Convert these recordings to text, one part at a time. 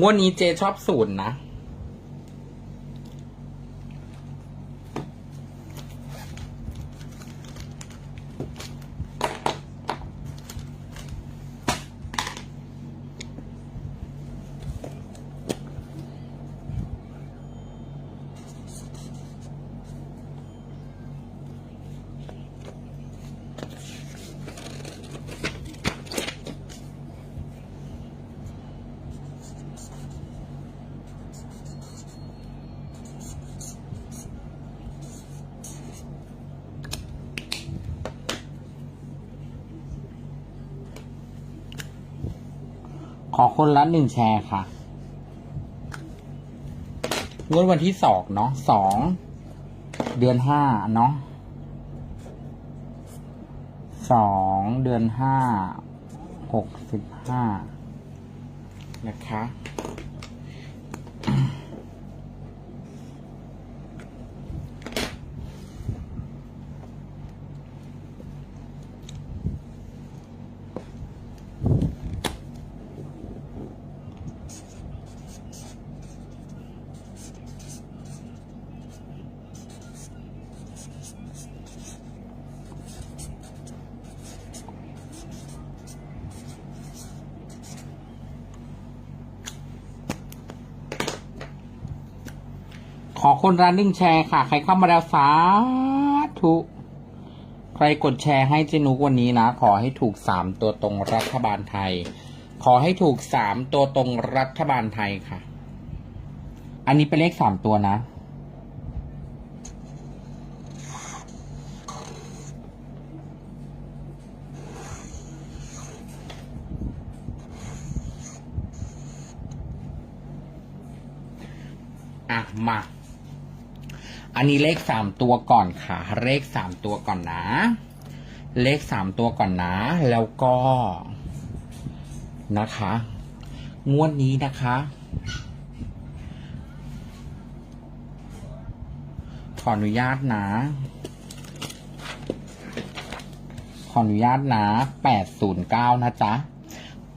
งวดนี้เจชอบศูนย์นะ ขอคนละหนึ่งแชร์ค่ะงวดวันที่สองเนาะสองเดือนห้าเนาะสองเดือนห้าหกสิบห้านะคะ ขอคนละหนึ่งแชร์ค่ะ ใครเข้ามาแล้วสาธุ ใครกดแชร์ให้เจนุกวันนี้นะ ขอให้ถูกสามตัวตรงรัฐบาลไทย ขอให้ถูกสามตัวตรงรัฐบาลไทยค่ะ อันนี้เป็นเลขสามตัวนะ อะ มา อันนี้เลขสามตัวก่อนค่ะ เลขสามตัวก่อนนะ เลขสามตัวก่อนนะ แล้วก็นะคะ งวดนี้นะคะ ขออนุญาตนะ ขออนุญาตนะแปดศูนย์เก้านะจ๊ะ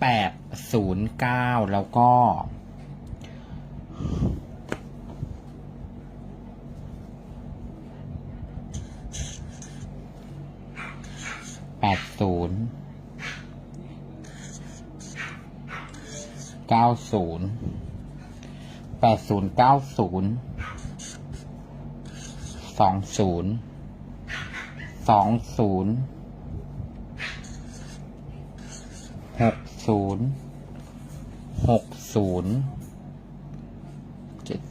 แปดศูนย์เก้าแล้วก็ แปด ศูนย์เก้าศูนย์แปดศูนย์เก้าศูนย์สองศูนย์สองศูนย์หกศูนย์หกศูนย์เจ็ด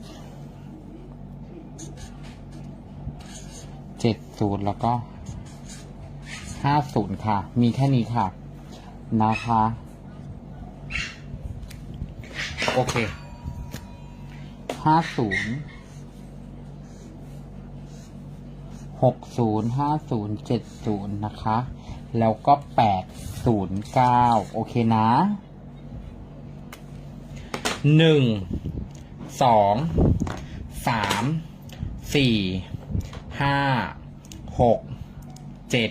เจ็ดศูนย์แล้วก็ ห้าศูนย์ค่ะ มีแค่นี้ค่ะ นะคะ โอเคห้าศูนย์หกศูนย์ห้าศูนย์เจ็ดศูนย์นะคะ แล้วก็แปดศูนย์เก้าโอเคนะหนึ่งสองสามสี่ห้าหกเจ็ด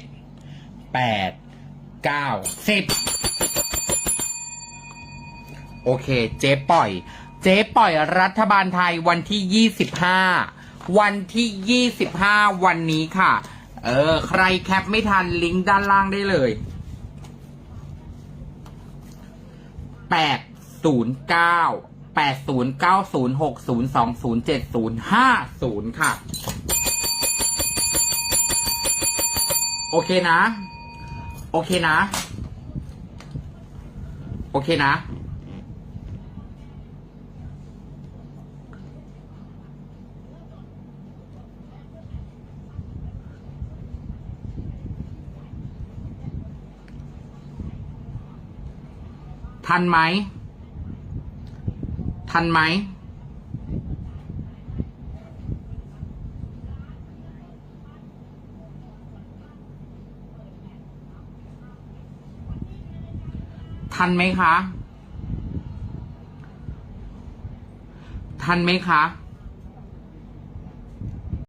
แปดเก้าสิบโอเค เจ๊ปล่อย เจ๊ปล่อยรัฐบาลไทยวันที่ยี่สิบห้าวันที่ยี่สิบห้าวันนี้ค่ะ เออ ใครแคปไม่ทันลิงก์ด้านล่างได้เลยแปดศูนย์เก้าแปดศูนย์เก้าศูนย์หกศูนย์สองศูนย์เจ็ดศูนย์ห้าศูนย์ค่ะ โอเคนะ โอเคนะ โอเคนะ ทันไหม ทันไหม ทันไหมคะ ทันไหมคะ